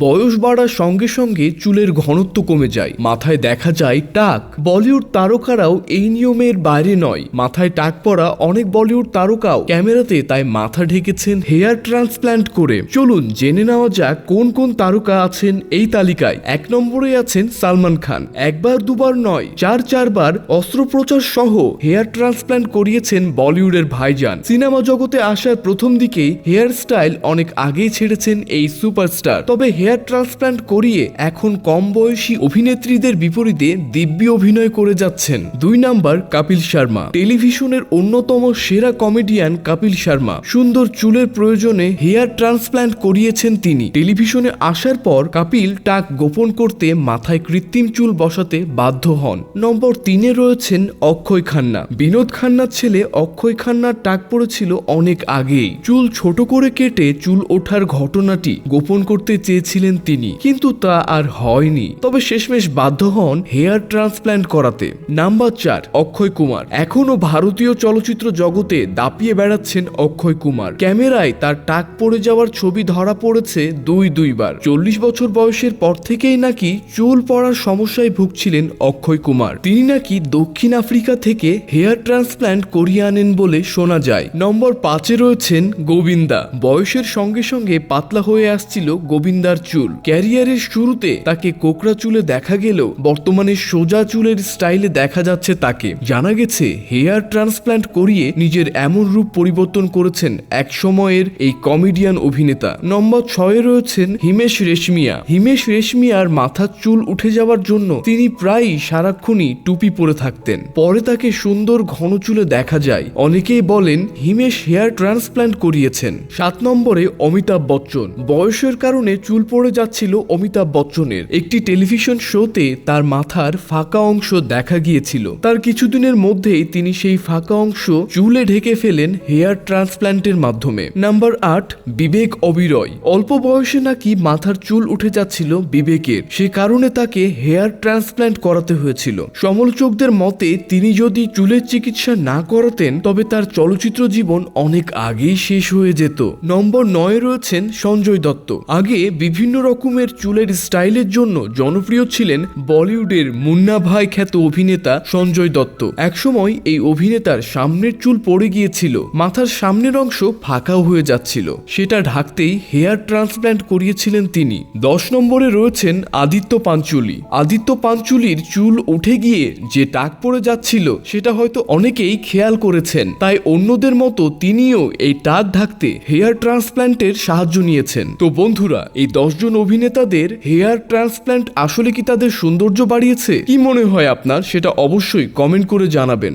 বয়স বাড়ার সঙ্গে সঙ্গে চুলের ঘনত্ব কমে যায়। মাথায় দেখা যায় টাক। বলিউড তারকারাও এই নিয়মের বাইরে নয়। মাথায় টাক পড়া অনেক বলিউড তারকাও ক্যামেরাতে তাই মাথা ঢেকেছেন হেয়ার ট্রান্সপ্ল্যান্ট করে। চলুন জেনে নেওয়া যাক কোন কোন তারকা আছেন এই তালিকায়। এক নম্বরে আছেন সালমান খান। একবার দুবার নয়, চার চারবার অস্ত্রোপচার সহ হেয়ার ট্রান্সপ্ল্যান্ট করিয়েছেন বলিউডের ভাইজান। সিনেমা জগতে আসার প্রথম দিকেই হেয়ার স্টাইল অনেক আগেই ছেড়েছেন এই সুপারস্টার। তবে হেয়ার ট্রান্সপ্ল্যান্ট করিয়ে এখন কম বয়সী অভিনেত্রীদের বিপরীতে দিব্যি অভিনয় করে যাচ্ছেন। দুই নাম্বার কাপিল শর্মা। টেলিভিশনের অন্যতম সেরা কমেডিয়ান কাপিল শর্মা সুন্দর চুলের প্রয়োজনে হেয়ার ট্রান্সপ্ল্যান্ট করিয়েছেন তিনি। টেলিভিশনে আসার পর কাপিল টাক গোপন করতে মাথায় কৃত্রিম চুল বসাতে বাধ্য হন। নম্বর তিনে রয়েছেন অক্ষয় খান্না। বিনোদ খান্নার ছেলে অক্ষয় খান্নার টাক পড়েছিল অনেক আগেই। চুল ছোট করে কেটে চুল ওঠার ঘটনাটি গোপন করতে চেয়েছিলেন তিনি। কিন্তু তা আর হয়নি। তবে শেষমেশ বাধ্য হন হেয়ার ট্রান্সপ্ল্যান্ট করাতে। নাম্বার চার, অক্ষয় কুমার। এখনও ভারতীয় চলচ্চিত্র জগতে দাপিয়ে বেড়াচ্ছেন অক্ষয় কুমার। ক্যামেরায় তার টাক পড়ে যাওয়ার ছবি ধরা পড়েছে দুই দুইবার। চল্লিশ বছর বয়সের পর থেকেই নাকি চুল পড়ার সমস্যায় ভুগছিলেন অক্ষয় কুমার। তিনি নাকি দক্ষিণ আফ্রিকা থেকে হেয়ার ট্রান্সপ্ল্যান্ট করিয়ে আনেন বলে শোনা যায়। নম্বর পাঁচে রয়েছেন গোবিন্দা। বয়সের সঙ্গে সঙ্গে পাতলা হয়ে আসছিল গোবিন্দার চুল। ক্যারিয়ারের শুরুতে তাকে কোকড়া চুলে দেখা গেলেও বর্তমানে সোজা চুলের স্টাইলে দেখা যাচ্ছে তাকে। জানা গেছে, হেয়ার ট্রান্সপ্ল্যান্ট করিয়ে নিজের এমন রূপ পরিবর্তন করেছেন এক সময়ের এই কমেডিয়ান অভিনেতা। নম্বর ছয়ে রয়েছেন হিমেশ রেশমিয়া। হিমেশ রেশমিয়ার মাথার চুল উঠে যাওয়ার জন্য তিনি প্রায়ই সারাক্ষণই টুপি পরে থাকতেন। পরে তাকে সুন্দর ঘন চুলে দেখা যায়। অনেকেই বলেন, হিমেশ হেয়ার ট্রান্সপ্ল্যান্ট করিয়েছেন। সাত নম্বরে অমিতাভ বচ্চন। বয়সের কারণে চুল পড়ে যাচ্ছিল অমিতাভ বচ্চনের। একটি টেলিভিশন শোতে তার মাথার ফাঁকা অংশ দেখা গিয়েছিল। তার কিছুদিনের মধ্যেই তিনি সেই ফাঁকা অংশ চুলে ঢেকে ফেলেন হেয়ার ট্রান্সপ্ল্যান্টের মাধ্যমে। নাম্বার আট, বিবেক অবিরয়। অল্প বয়সে নাকি মাথার চুল উঠে যাচ্ছিল বিবেকের। সে কারণে তাকে হেয়ার ট্রান্সপ্ল্যান্ট করাতে হয়েছিল। সমালোচকদের মতে তিনি যদি চুলের চিকিৎসা না করাতেন, তবে তার চলচ্চিত্র জীবন অনেক আগেই শেষ হয়ে যেত। নম্বর নয় রয়েছেন সঞ্জয় দত্ত। আগে বিভিন্ন রকমের চুলের স্টাইলের জন্য জনপ্রিয় ছিলেন বলিউডের মুন্না ভাই খ্যাত অভিনেতা সঞ্জয় দত্ত। একসময় এই অভিনেতার সামনের চুল পড়ে গিয়েছিল। মাথার সামনের অংশ ফাঁকাও হয়ে যাচ্ছিল। সেটা ঢাকতেই হেয়ার ট্রান্সপ্ল্যান্ট করিয়েছিলেন তিনি। দশ নম্বরে রয়েছেন আদিত্য পাঞ্চুলি। আদিত্য পাঞ্চুলির চুল উঠে গিয়ে যে টাক পড়ে যাচ্ছিল, সেটা হয়তো অনেকেই খেয়াল করেছেন। তাই অন্যদের মতো তিনিও এই টাক ঢাকতে হেয়ার ট্রান্সপ্ল্যান্টের সাহায্য নিয়েছেন। তো বন্ধুরা, এই দশজন অভিনেতাদের হেয়ার ট্রান্সপ্ল্যান্ট আসলে কি তাদের সৌন্দর্য বাড়িয়েছে? কি মনে হয় আপনার? সেটা অবশ্যই কমেন্ট করে জানাবেন।